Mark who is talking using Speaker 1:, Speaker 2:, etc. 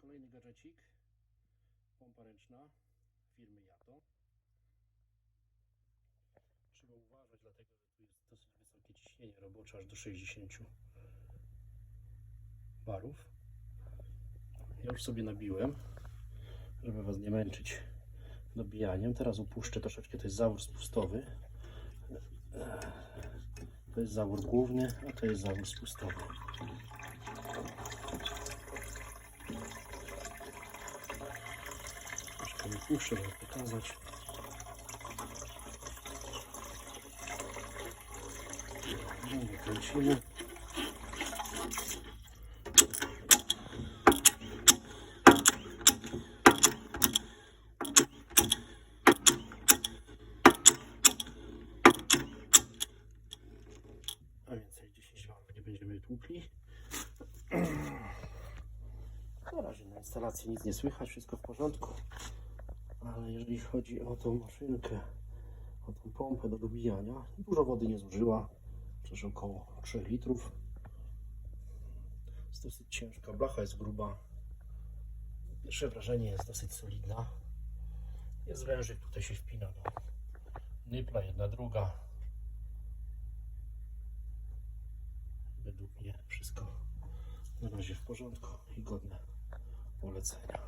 Speaker 1: kolejny gadżecik. Pompa ręczna firmy Jato. Trzeba uważać, dlatego że tu jest dosyć wysokie ciśnienie robocze, aż do 60 barów. Ja już sobie nabiłem, żeby Was nie męczyć dobijaniem. Teraz upuszczę troszeczkę, to jest zawór spustowy. To jest zawór główny, a to jest zawór spustowy. Troszkę wypuszczę, żeby pokazać. No, Wykręcimy. A więcej 10 lamp nie będziemy tłukli. Na razie na instalacji nic nie słychać, wszystko w porządku. Jeżeli chodzi o tą maszynkę, o tą pompę do dobijania, dużo wody nie zużyła, przecież około 3 litrów. Jest dosyć ciężka, blacha jest gruba. Pierwsze wrażenie jest dosyć solidna. Jest wężyk, tutaj się wpina do nypla, jedna, druga. Według mnie wszystko na razie w porządku i godne polecenia.